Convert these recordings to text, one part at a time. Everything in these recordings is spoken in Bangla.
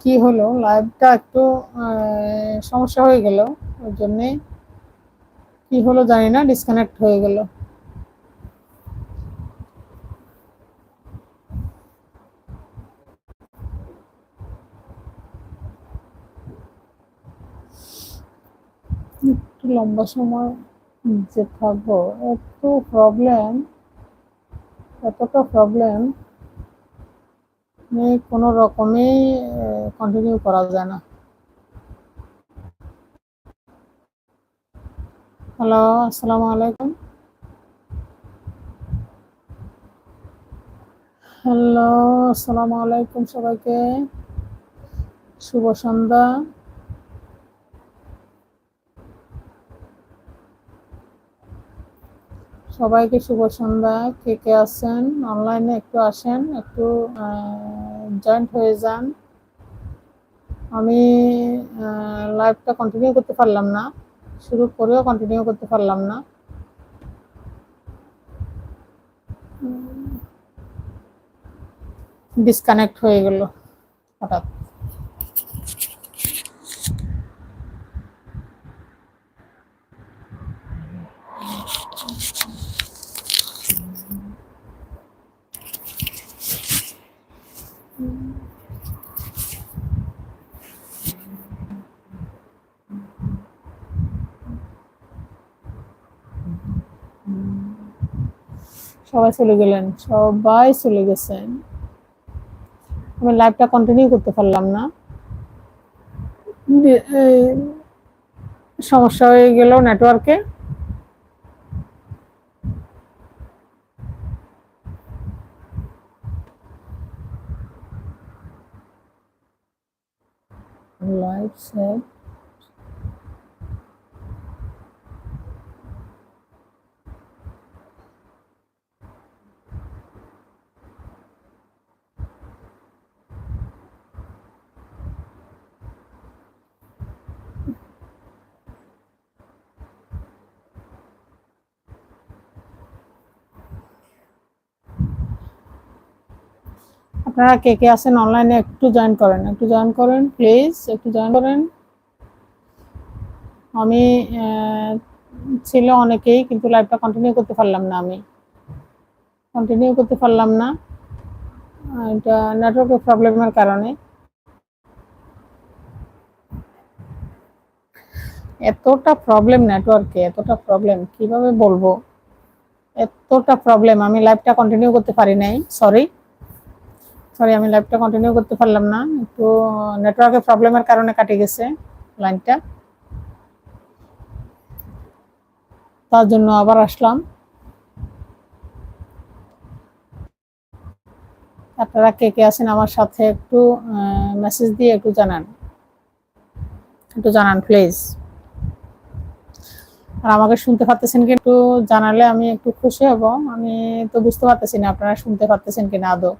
কি হলো? লাইভটা একটু সমস্যা হয়ে গেল। ওই জন্যে কি হলো জানি না ডিসকানেক্ট হয়ে গেল। একটু লম্বা সময় যে থাকব। একটু প্রবলেম এতটা প্রবলেম কোনো রকমেই কন্টিনিউ করা যায় না। হ্যালো আসসালামু আলাইকুম। হ্যালো আসসালামু আলাইকুম সবাইকে। শুভ সন্ধ্যা। সবাইকে শুভ সন্ধ্যা। কে কে আছেন? অনলাইনে একটু আসেন, একটু জয়েন্ট হয়ে যান। আমি লাইভটা কন্টিনিউ করতে পারলাম না। শুরু করেও কন্টিনিউ করতে পারলাম না। ডিসকানেক্ট হয়ে গেল, হঠাৎ। সবাই চলে গেলেন, সবাই চলে গেছেন। আমি লাইভটা কন্টিনিউ করতে পারলাম না। সমস্যা হয়ে গেল নেটওয়ার্কে লাইভ সেভ আপনারা কে কে আছেন অনলাইনে একটু জয়েন করেন, একটু জয়েন করেন প্লিজ একটু জয়েন করেন। আমি ছিল অনেকেই, কিন্তু লাইভটা কন্টিনিউ করতে পারলাম না আমি। কন্টিনিউ করতে পারলাম না। এটা নেটওয়ার্কের প্রবলেমের কারণে। এতটা প্রবলেম নেটওয়ার্কে এতটা প্রবলেম কীভাবে বলব? এতটা প্রবলেম আমি লাইভটা কন্টিনিউ করতে পারি নাই সরি সরি আমি লাইভটা কন্টিনিউ করতে পারলাম না। একটু নেটওয়ার্কের প্রবলেমের কারণে কাটে গেছে লাইনটা তার জন্য আবার আসলাম। আপনারা কে কে আছেন আমার সাথে একটু মেসেজ দিয়ে একটু জানান। একটু জানান প্লিজ আর আমাকে শুনতে পারতেছেন কি? একটু জানালে আমি একটু খুশি হব। আমি তো বুঝতে পারতেছি না আপনারা শুনতে পারতেছেন কিনা আদৌ।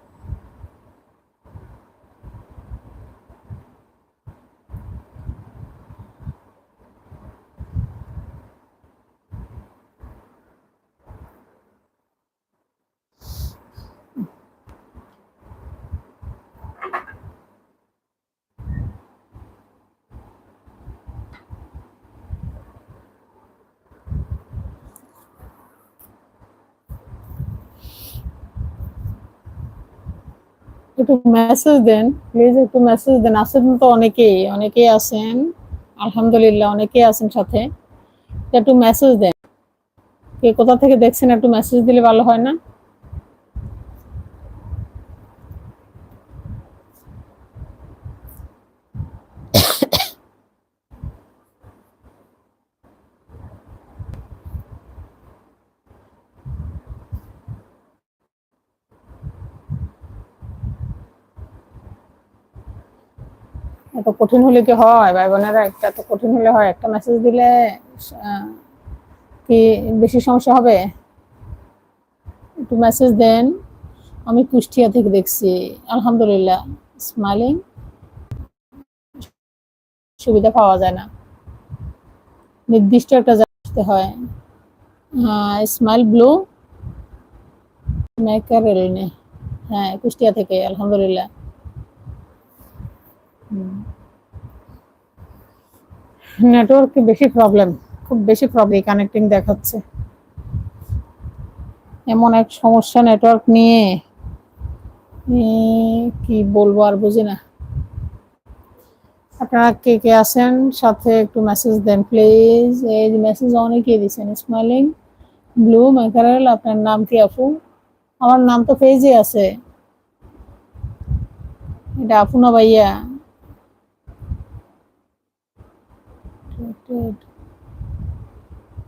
একটু মেসেজ দেন প্লিজ একটু মেসেজ দেন। আসেন তো অনেকেই অনেকেই আছেন আলহামদুলিল্লাহ, অনেকেই আছেন সাথে। একটু মেসেজ দেন। কে কোথা থেকে দেখছেন একটু মেসেজ দিলে ভালো হয় না? কঠিন হলে কি হয়? ভাই বোনেরা একটা তো কঠিন হলে হয়, একটা মেসেজ দিলে কি বেশি সমস্যা হবে? একটু মেসেজ দেন। আমি কুষ্টিয়া থেকে দেখছি। আলহামদুলিল্লাহ স্মাইলিং সুবিধা পাওয়া যায় না। নির্দিষ্ট একটা জায়গা হয়। স্মাইল ব্লু মেকার হ্যাঁ কুষ্টিয়া থেকে, আলহামদুলিল্লাহ। নেটওয়ার্কে বেশি প্রবলেম খুব বেশি প্রবলেম কানেক্টিং দেখাচ্ছে। এমন এক সমস্যা নেটওয়ার্ক নিয়ে। কি বলব আর বুঝি না। আপনারা কে কে আছেন? সাথে একটু মেসেজ দেন প্লিজ এই মেসেজ অনেকে দিচ্ছেন স্মাইলিং ব্লু ম্যাকারেল আপনার নাম কি আপু? আমার নাম তো পেজে আছে। এটা আপু না ভাইয়া?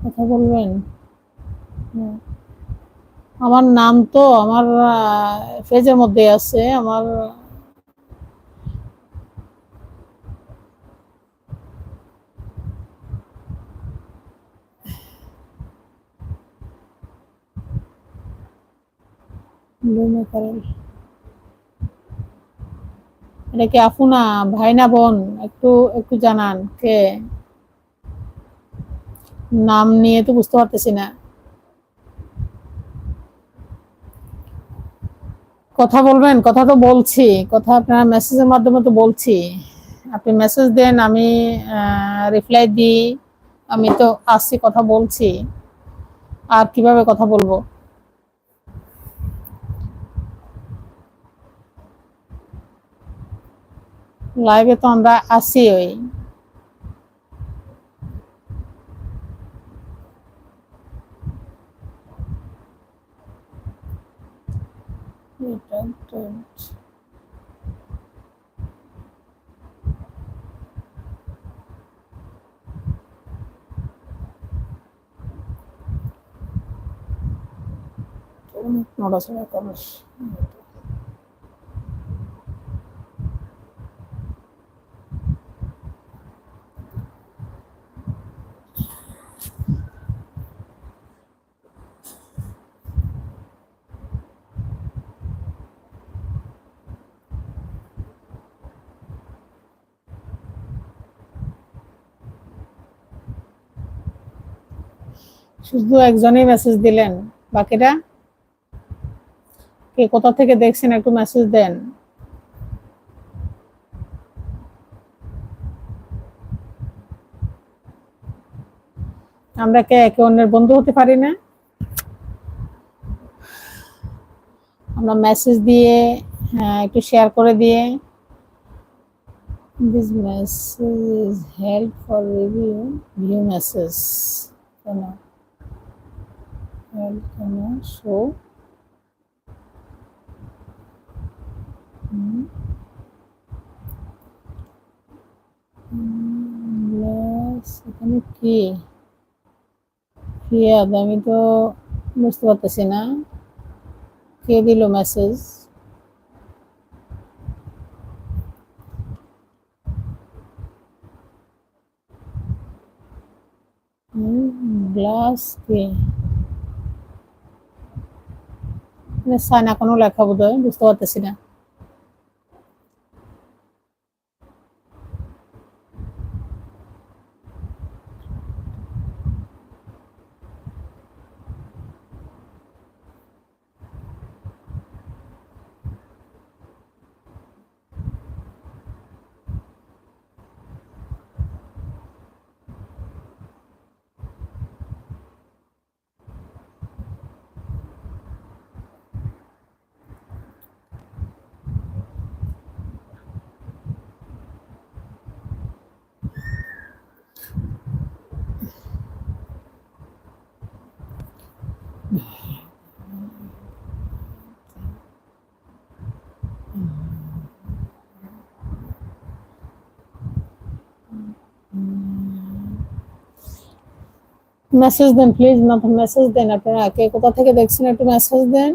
কথা বলবেন? আমার নাম তো আমার পেজের মধ্যে আছে, আমার এটা কি আপু না ভাই না বোন, একটু একটু জানান, কে? নাম নিয়ে তো বুঝতে পারতেছি না। কথা বলবেন, কথা তো বলছি, কথা আপনার মেসেজের মাধ্যমে তো বলছি। আপনি মেসেজ দেন, আমি রিপ্লাই দিই, আমি তো আসছি, কথা বলছি। আর কীভাবে কথা বলব? লাইভে তো আমরা আসি ওই। コンテンツ。トルメットのラスナカムシ。শুধু একজনই মেসেজ দিলেন, বাকিরা? কে কোথা থেকে দেখছেন একটু মেসেজ দেন। আমরা কে, একে অন্যের বন্ধু হতে পারি না? আমরা মেসেজ দিয়ে হ্যাঁ একটু শেয়ার করে দিয়ে this message help for review view message কেন হেল্প কেন শো এখানে কি ফিয়াদ আমি তো বুঝতে পারতেছি না কে দিল মেসেজ গ্লাস কে সাইনা কোনো লেখা বোধ হয় বুঝতে পারতেছি না। মেসেজ দেন প্লিজ মাথা মেসেজ দেন, আপনারা কে, কোথা থেকে দেখছেন একটু মেসেজ দেন?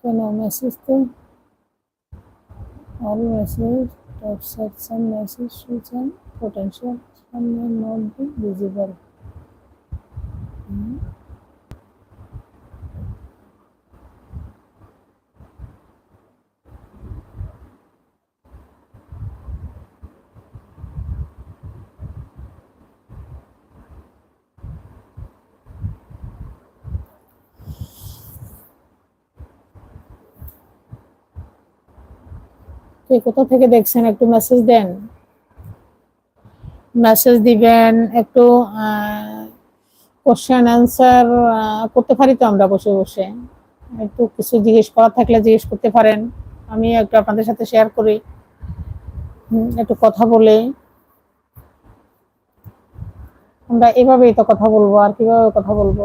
কেন মেসেজ তো? All message top section message সুচান potential, some may not be কে কোথা থেকে দেখছেন? একটু মেসেজ দেন। মেসেজ দিবেন, একটু কোশ্চেন অ্যান্সার করতে পারি তো আমরা বসে বসে? একটু কিছু জিজ্ঞেস করার থাকলে জিজ্ঞেস করতে পারেন। আমি একটু আপনাদের সাথে শেয়ার করি। একটু কথা বলে। আমরা এভাবেই তো কথা বলব, আর কীভাবে কথা বলব?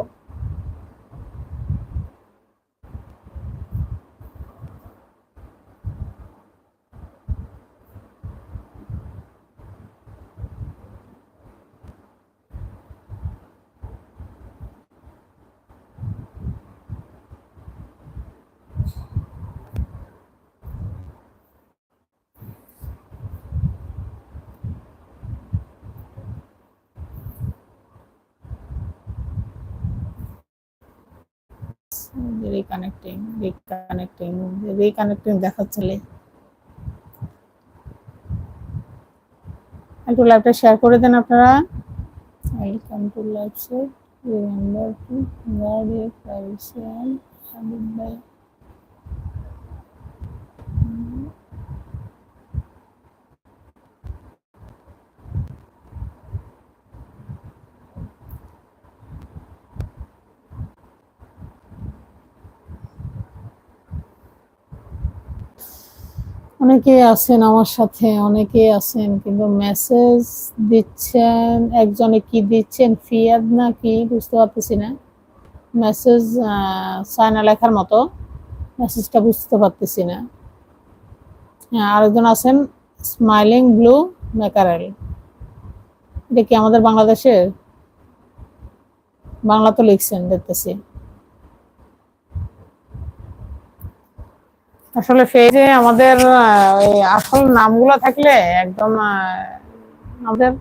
রিকানেক্টিং রিকানেক্টিং রিকানেক্টিং দেখাচ্ছিলে। একটু লাইভটা শেয়ার করে দেন আপনারা। Welcome to live set remember to guard your privacy and habit ভাই অনেকে আছেন আমার সাথে, অনেকে আছেন, কিন্তু মেসেজ দিচ্ছেন, একজনে কি দিচ্ছেন, ফিয়াদ না কি, বুঝতে পারতেছি না। মেসেজ সায়না লেখার মতো মেসেজটা বুঝতে পারতেছি না। হ্যাঁ আরেকজন আছেন স্মাইলিং ব্লু মেকারেল এটা কি আমাদের বাংলাদেশের? বাংলা তো লিখছেন, দেখতেছি। আসলে পেজে আমাদের আসল নামগুলো থাকলে একদম আমাদের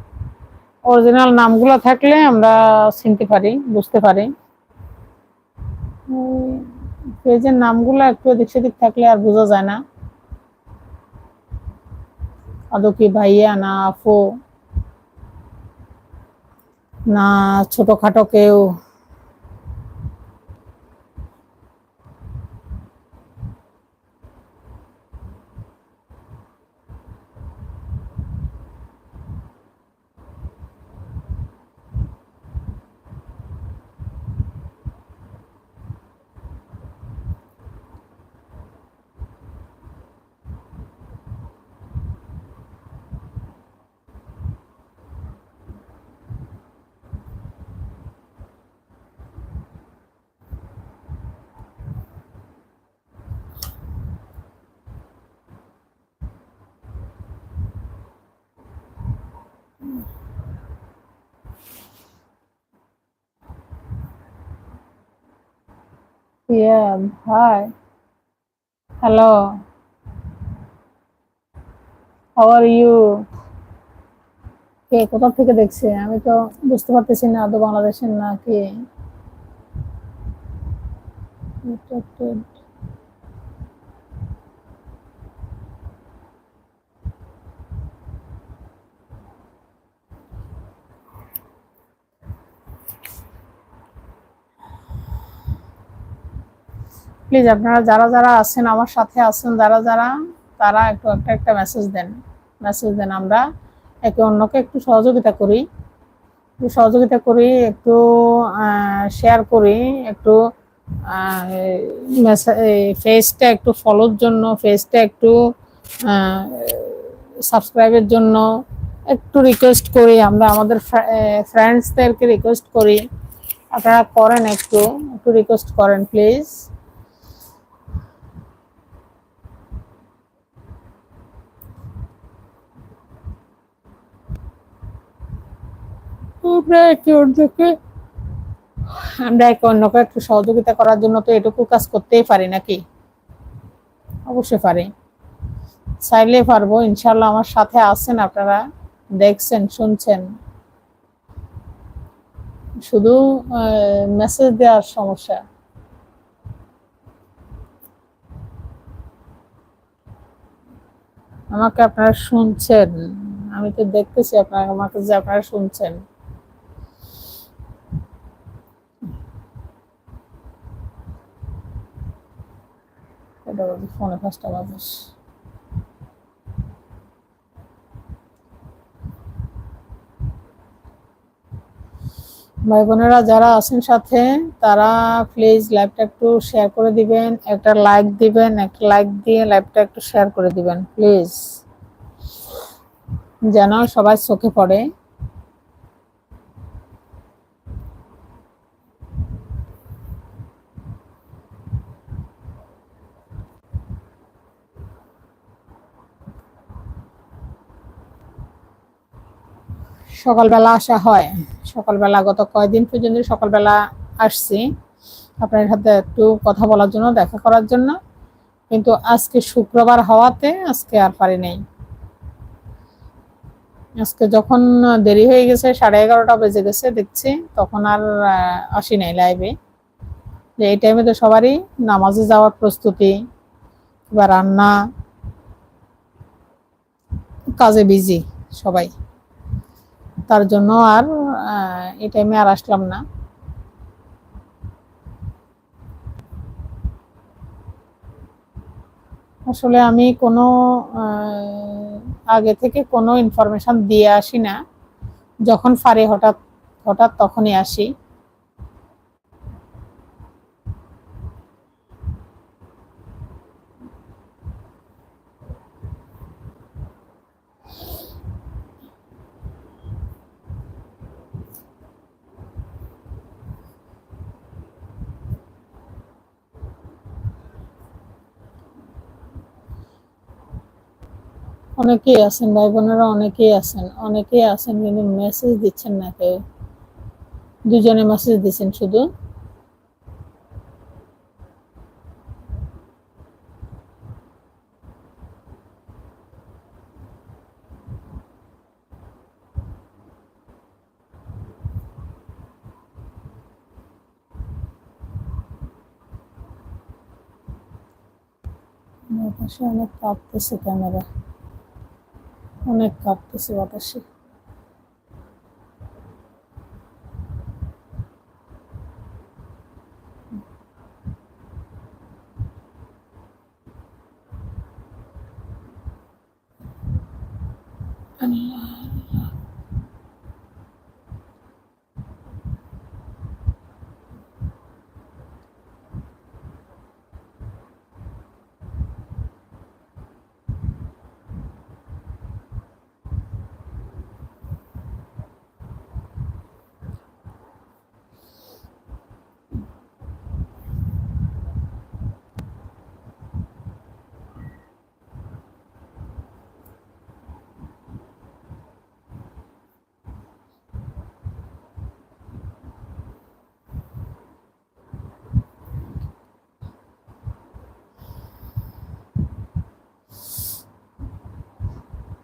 অরিজিনাল নামগুলো থাকলে আমরা চিনতে পারি, বুঝতে পারি। পেজের নামগুলো একটু এদিক সেদিক থাকলে আর বোঝা যায় না। আদৌ কি ভাইয়া না আপু, না ছোটখাটো কেউ। Yeah, hi. Hello. How are you? কে কোথা থেকে দেখছে আমি তো বুঝতে পারতেছি না আদৌ বাংলাদেশের না কে প্লিজ আপনারা যারা যারা আছেন, আমার সাথে আছেন, যারা যারা, তারা একটু একটা একটা মেসেজ দেন। মেসেজ দেন আমরা একে অন্যকে একটু সহযোগিতা করি। একটু সহযোগিতা করি, একটু শেয়ার করি, একটু ফেসটা একটু ফলোর জন্য ফেসটা একটু সাবস্ক্রাইবের জন্য একটু রিকোয়েস্ট করি। আমরা আমাদের ফ্রেন্ডসদেরকে রিকোয়েস্ট করি। আপনারা করেন একটু একটু রিকোয়েস্ট করেন প্লিজ আমরা একে অন্যকে আমরা একে অন্যকে একটু সহযোগিতা করার জন্য তো এটুকু কাজ করতেই পারি নাকি? অবশ্যই পারি। চাইলে পারব ইনশাল্লাহ আমার সাথে আছেন আপনারা, দেখছেন, শুনছেন। শুধু মেসেজ দেওয়ার সমস্যা। আমাকে আপনারা শুনছেন। আমি তো দেখতেছি আপনারা, আমাকে যে আপনারা শুনছেন। কটা বাজে ফোনে পাঁচটা বাজে ভাই বোনেরা যারা আছেন সাথে, তারা প্লিজ লাইভটা একটু শেয়ার করে দিবেন, একটা লাইক দিবেন, একটা লাইক দিয়ে লাইভটা একটু শেয়ার করে দিবেন প্লিজ যেন সবাই চোখে পড়ে। সকালবেলা আসা হয়। সকালবেলা গত কয়দিন পর্যন্ত সকালবেলা আসছি। আপনার সাথে একটু কথা বলার জন্য, দেখা করার জন্য। কিন্তু আজকে শুক্রবার হওয়াতে আজকে আর পারি নাই। আজকে যখন দেরি হয়ে গেছে, সাড়ে এগারোটা বেজে গেছে দেখছি, তখন আর আসি নাই লাইভে যে এই টাইমে তো সবারই নামাজে যাওয়ার প্রস্তুতি বা রান্না, কাজে বিজি সবাই। তার জন্য আর এই টাইমে আর আসলাম না। আসলে আমি কোনো আগে থেকে কোনো ইনফরমেশান দিয়ে আসি না। যখন ফারে হঠাৎ হঠাৎ তখনই আসি। অনেকেই আছেন ভাই বোনেরা অনেকেই আছেন। অনেকেই আছেন কিন্তু মেসেজ দিচ্ছেন না কেউ। দুজনে মেসেজ দিচ্ছেন শুধু। অনেক কাঁপতেছে ক্যামেরা অনেক কাঁপতেছে বাতাসে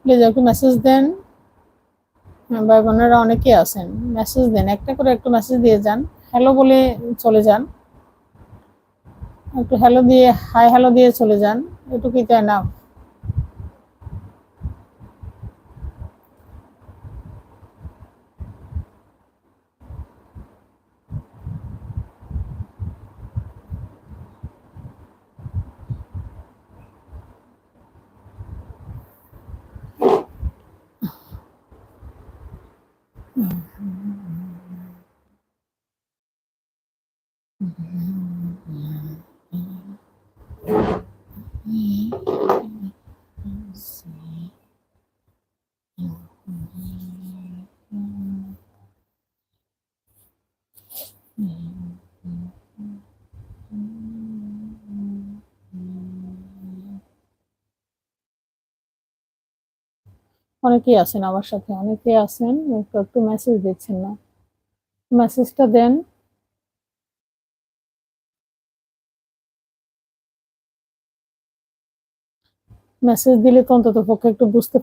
প্লিজ একটু মেসেজ দেন ভাই বোনেরা অনেকে আছেন মেসেজ দেন, একটা করে একটু মেসেজ দিয়ে যান হ্যালো বলে চলে যান। একটু হ্যালো দিয়ে হাই হ্যালো দিয়ে চলে যান, এটুকুই তাই না Mm. অনেকেই আছেন আমার সাথে অনেকে আছেন, একটু মেসেজ দিচ্ছেন না। মেসেজটা দেন। মেসেজ দিলে তো অন্তত পক্ষে একটু বুঝতে